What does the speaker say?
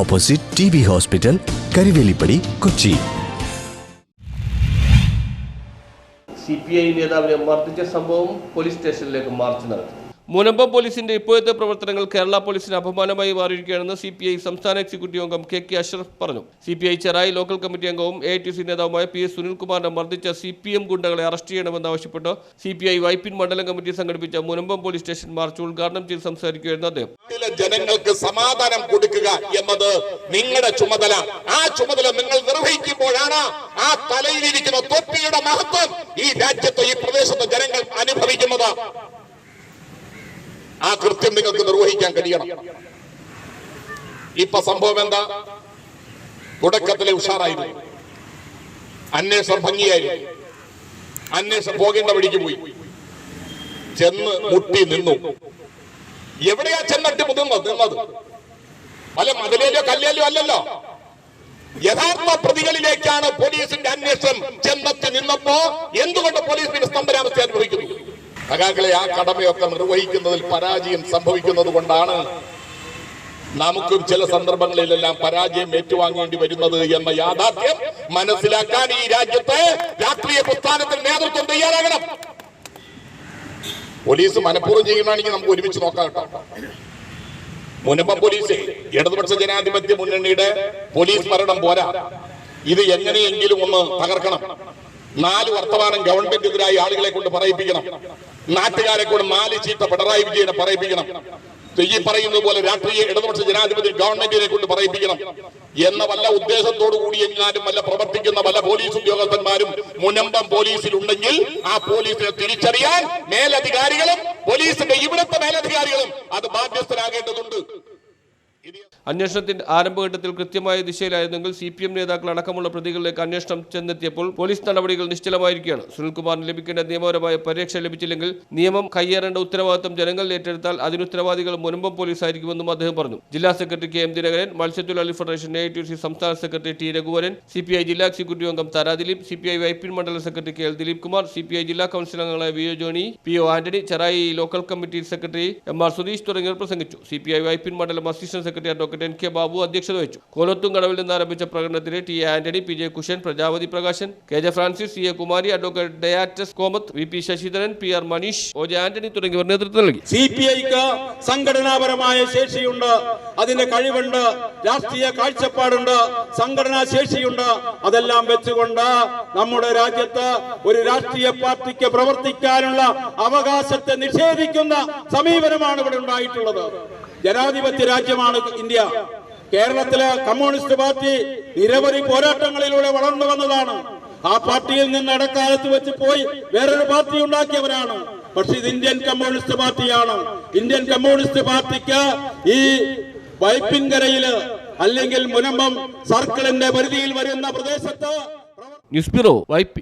opposite T B hospital Karivelippady Kochi C P I നേതാവിനെ മർദ്ദിച്ച സംഭവം പോലീസ് സ്റ്റേഷനിലേക്ക് മാർച്ച് നടത്തി. മുനമ്പം പോലീസിന്റെ ഇപ്പോഴത്തെ പ്രവർത്തനങ്ങൾ കേരള പോലീസിന് അപമാനമായി മാറിയിരിക്കുകയാണെന്ന് സി പി ഐ സംസ്ഥാന എക്സിക്യൂട്ടീവ് അംഗം കെ കെ അഷ്റഫ് പറഞ്ഞു. C P I Cherai local committee അംഗവും എ ടി സി നേതാവുമായ പി എസ് സുനിൽകുമാറിനെ മർദ്ദിച്ച സി പി എം ഗുണ്ടകളെ അറസ്റ്റ് ചെയ്യണമെന്നാവശ്യപ്പെട്ട് സി പി ഐ വൈപ്പിൻ മണ്ഡലം കമ്മിറ്റി സംഘടിപ്പിച്ച മുനമ്പം പോലീസ് സ്റ്റേഷൻ മാർച്ച് ഉദ്ഘാടനം ചെയ്ത് സംസാരിക്കുകയായിരുന്നു അദ്ദേഹം. ജനങ്ങൾക്ക് സമാധാനം കൊടുക്കുക എന്നത് നിങ്ങളുടെ ചുമതല. ആ ചുമതല നിങ്ങൾ നിർവഹിക്കുമ്പോഴാണ് ആ തലയിലിരിക്കുന്ന തൊപ്പിയുടെ മഹത്വം ഈ രാജ്യത്തെ ഈ പ്രദേശത്തെ ജനങ്ങൾ അനുഭവിക്കുന്നത്. ആ കൃത്യം നിങ്ങൾക്ക് നിർവഹിക്കാൻ കഴിയണം. ഇപ്പൊ സംഭവം എന്താ? തുടക്കത്തിലെ ഉഷാറായിരുന്നു. അന്വേഷണം ഭംഗിയായിരുന്നു. അന്വേഷണം പോകേണ്ട വഴിക്ക് പോയി. ചെന്ന് മുട്ടി നിന്നു. എവിടെയാ ചെന്നിട്ട് മുതിർന്നത് നിന്നത് വല്ല മതിലേലോ കല്ലേലോ അല്ലല്ലോ. യഥാർത്ഥ പ്രതികളിലേക്കാണ് പോലീസിന്റെ അന്വേഷണം ചെന്നെത്തി നിന്നപ്പോ എന്തുകൊണ്ട് പോലീസ് പിന്നെ സ്തംഭനാവസ്ഥ അനുഭവിക്കുന്നു? സഖാക്കളെ ആ കടമയൊക്കെ നിർവഹിക്കുന്നതിൽ പരാജയം സംഭവിക്കുന്നത് കൊണ്ടാണ് നമുക്കും ചില സന്ദർഭങ്ങളിലെല്ലാം പരാജയം ഏറ്റുവാങ്ങേണ്ടി വരുന്നത് എന്ന യാഥാർത്ഥ്യം മനസ്സിലാക്കാൻ ഈ രാജ്യത്തെ രാഷ്ട്രീയ പ്രസ്ഥാനത്തിൽ നേതൃത്വം തയ്യാറാകണം. പോലീസ് മനഃപൂർവം ചെയ്യുന്നതാണെങ്കിൽ നമുക്ക് ഒരുമിച്ച് നോക്കാം കേട്ടോ. മുനമ്പ പോലീസ് ഇടതുപക്ഷ ജനാധിപത്യ മുന്നണിയുടെ പോലീസ് ഭരണം പോരാ. ഇത് എങ്ങനെയെങ്കിലും ഒന്ന് തകർക്കണം. നാല് വർത്തമാനം ഗവൺമെന്റിനെതിരായി ആളുകളെ കൊണ്ട് പറയിപ്പിക്കണം. നാട്ടുകാരെ കൊണ്ട് നാല് ചീത്ത പിണറായി വിജയനെ പറയിപ്പിക്കണം. ഈ പറയുന്നത് പോലെ രാഷ്ട്രീയ ഇടതുപക്ഷ ജനാധിപത്യ ഗവൺമെന്റിനെ കൊണ്ട് പറയിപ്പിക്കണം. എന്ന വല്ല ഉദ്ദേശത്തോടു കൂടി എങ്ങാനും വല്ല പ്രവർത്തിക്കുന്ന വല്ല പോലീസ് ഉദ്യോഗസ്ഥന്മാരും മുനമ്പം പോലീസിൽ ഉണ്ടെങ്കിൽ ആ പോലീസിനെ തിരിച്ചറിയാൻ മേലധികാരികളും പോലീസിന്റെ ഇവിടുത്തെ മേലധികാരികളും അത് ബാധ്യസ്ഥരാകേണ്ടതുണ്ട്. അന്വേഷണത്തിന്റെ ആരംഭഘട്ടത്തിൽ കൃത്യമായ ദിശയിലായിരുന്നെങ്കിൽ സി പി എം നേതാക്കൾ അടക്കമുള്ള പ്രതികളിലേക്ക് അന്വേഷണം ചെന്നെത്തിയപ്പോൾ പോലീസ് നടപടികൾ നിശ്ചലമായിരിക്കുകയാണ്. സുനിൽകുമാറിന് ലഭിക്കേണ്ട നിയമപരമായ പരീക്ഷ ലഭിച്ചില്ലെങ്കിൽ നിയമം കയ്യേറേണ്ട ഉത്തരവാദിത്തം ജനങ്ങൾ ഏറ്റെടുത്താൽ അതിന് ഉത്തരവാദികൾ മുൻപം പോലീസ് ആയിരിക്കുമെന്നും അദ്ദേഹം പറഞ്ഞു. ജില്ലാ സെക്രട്ടറി കെ എം ദിനകരൻ മത്സ്യത്തൊഴിലാളി ഫെഡറേഷൻ എ ടി സി സംസ്ഥാന secretary T Raghuvaran C P I ജില്ലാ എക്സിക്യൂട്ടീവ് അംഗം Thara Dileep C P I Vypin മണ്ഡലം secretary K L Dileep Kumar C P I ജില്ലാ കൗൺസിൽ അംഗങ്ങളായ V O Johny P O Antony Cherai local committee secretary M R Sudheesh തുടങ്ങിയവർ പ്രസംഗിച്ചു. C P I Vypin മണ്ഡലം assistant secretary advocate N K Babu അധ്യക്ഷത വഹിച്ചു. കോലത്തും കടവിൽ നിന്ന് ആരംഭിച്ച പ്രകടനത്തിന് T A Antony P J Kushan Prajapathi Prakashan K J Francis C A Kumari advocate ഡയാറ്റസ് Komath V P Sasidharan P R Maneesh O J Antony തുടങ്ങിയവർ നേതൃത്വം നൽകി. സി പി ഐക്ക് സംഘടനാപരമായ ശേഷിയുണ്ട്. അതിന്റെ കഴിവുണ്ട്. രാഷ്ട്രീയ കാഴ്ചപ്പാടുണ്ട്. സംഘടനാ ശേഷിയുണ്ട്. അതെല്ലാം വെച്ചുകൊണ്ട് നമ്മുടെ രാജ്യത്ത് ഒരു രാഷ്ട്രീയ പാർട്ടിക്ക് പ്രവർത്തിക്കാനുള്ള അവകാശത്തെ നിഷേധിക്കുന്ന സമീപനമാണ് ഇവിടെ ഉണ്ടായിട്ടുള്ളത്. ജനാധിപത്യ രാജ്യമാണ് ഇന്ത്യ. കേരളത്തിലെ കമ്മ്യൂണിസ്റ്റ് പാർട്ടി നിരവധി പോരാട്ടങ്ങളിലൂടെ വളർന്നു വന്നതാണ്. ആ പാർട്ടിയിൽ നിന്ന് ഇടക്കാലത്ത് വെച്ച് പോയി വേറൊരു പാർട്ടി ഉണ്ടാക്കിയവരാണ്. പക്ഷെ ഇത് ഇന്ത്യൻ കമ്മ്യൂണിസ്റ്റ് പാർട്ടിയാണ്. ഇന്ത്യൻ കമ്മ്യൂണിസ്റ്റ് പാർട്ടിക്ക് ഈ വൈപ്പിൻകരയിൽ അല്ലെങ്കിൽ മുനമ്പം സർക്കിളിന്റെ പരിധിയിൽ വരുന്ന പ്രദേശത്ത് ന്യൂസ് ബ്യൂറോ വൈപ്പി